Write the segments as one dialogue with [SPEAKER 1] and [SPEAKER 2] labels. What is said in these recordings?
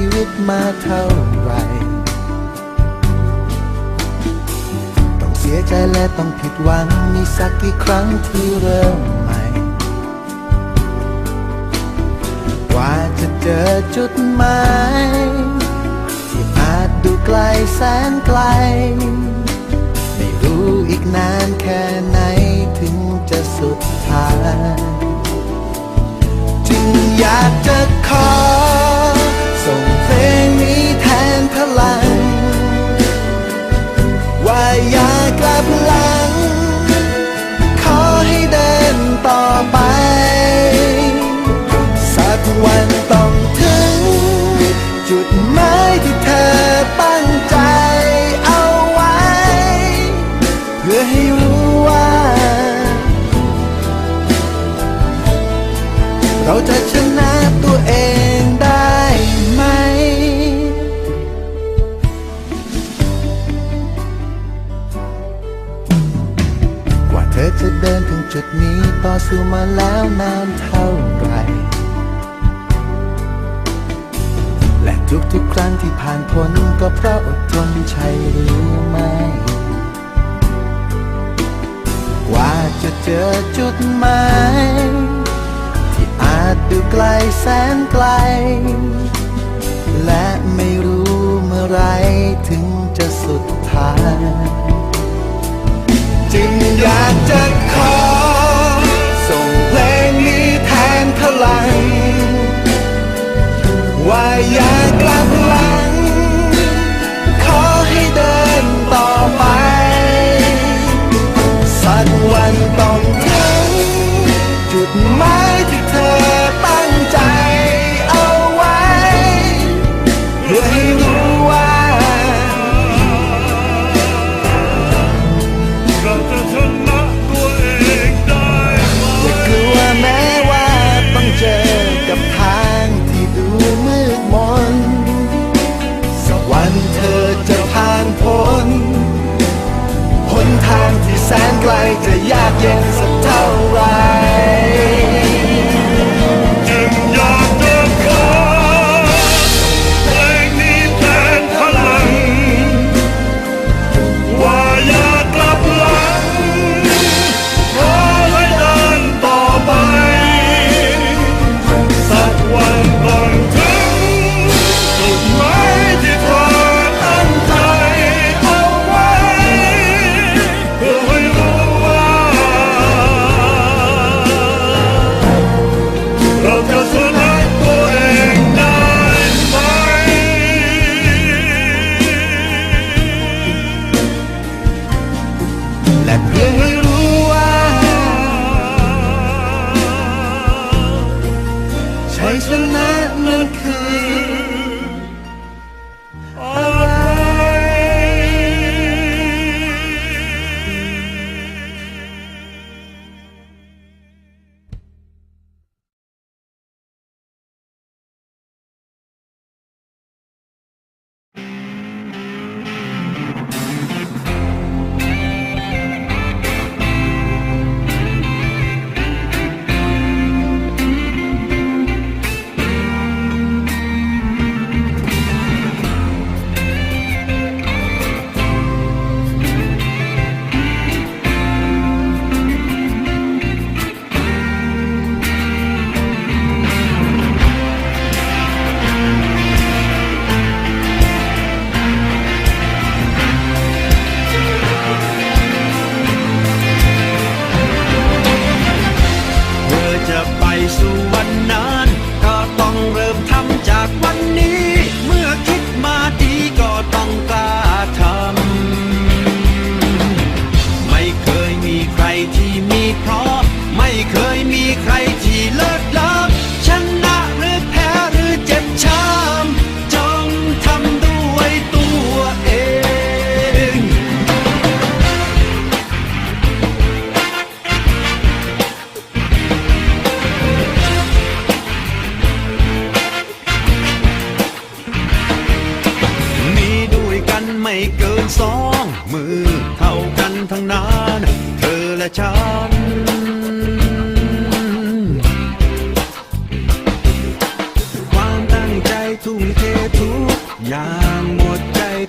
[SPEAKER 1] ชีวิตมาเท่าไหรต้องเสียใจและต้องผิดหวัง มีสักกี่ครั้งที่เริ่มใหม่ กว่าจะเจอจุดหมายที่อาจดูไกลแสนไกล ไม่รู้อีกนานแค่ไหนถึงจะสุดท้างจึงอยากจะขอ ให้รู้ว่า เราจะชนะตัวเองได้ไหม กว่าเธอจะเดินถึงจุดนี้ต่อสู้มาแล้วนานเท่าไหรและทุกๆครั้งที่ผ่านพ้นก็เพราะอดทนใช่หรือไม่ ว่าจะเจอจุดหมายที่อาจดูไกลแสนไกล และไม่
[SPEAKER 2] ชั
[SPEAKER 1] ย
[SPEAKER 2] ชนะมั
[SPEAKER 3] จาก
[SPEAKER 4] วันนี้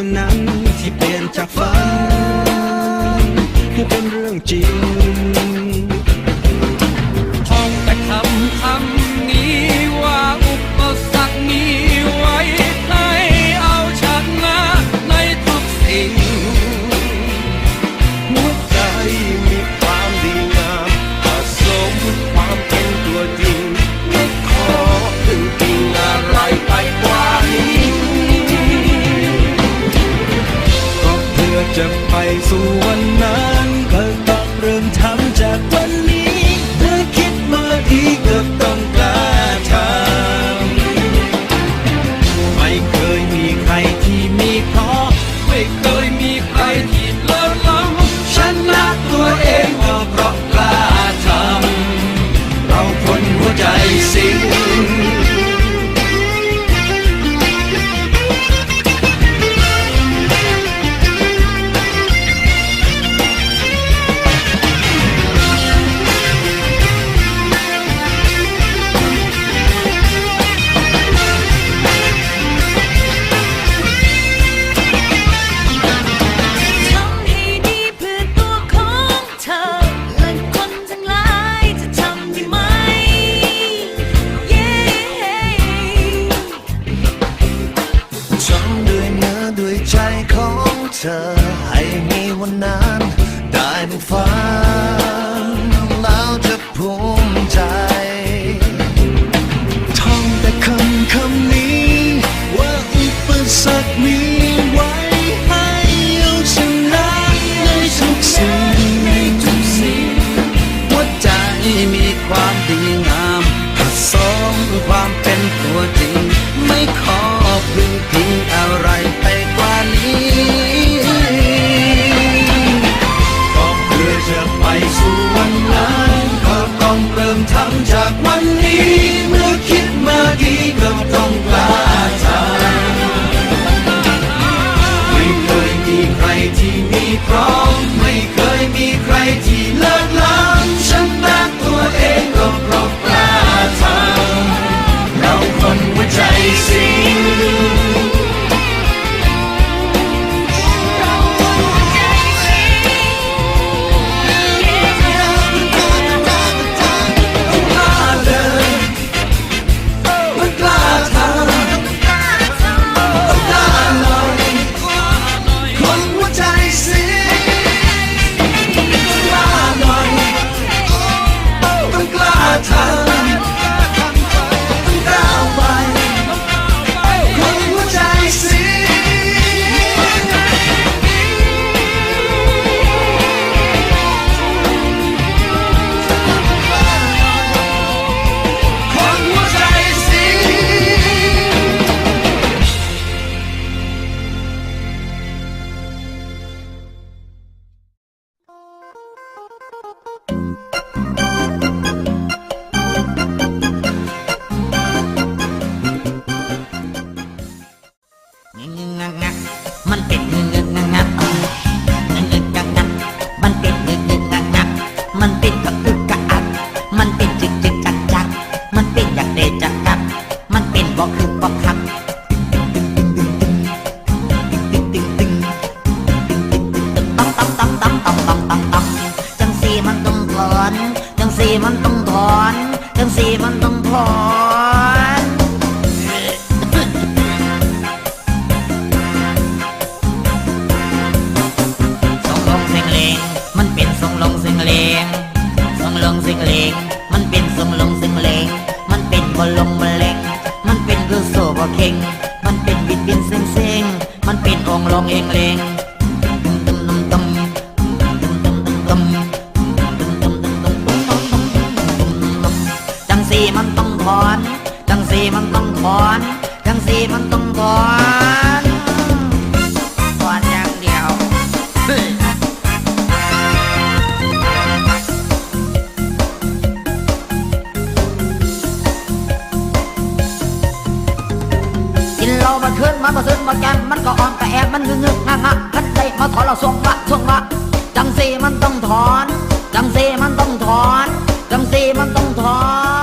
[SPEAKER 3] for now. จะไปสู่วันนั้นำนาน
[SPEAKER 5] ได้
[SPEAKER 3] บุฟ้า องเองเลงจังสี
[SPEAKER 6] มันต้องถอน จังสีมันต้องถอน จังสีมันต้องถอนถอนอย่างเดียวกินเรล้ามาขึ้นมานก็ซึมมาแกมมันก็อ่อน มันงึกงึกงะงะพัดใจมาถอนเราสวงละสวงละจังซีมันต้องถอน จังซีมันต้องถอน จังซีมันต้องถอน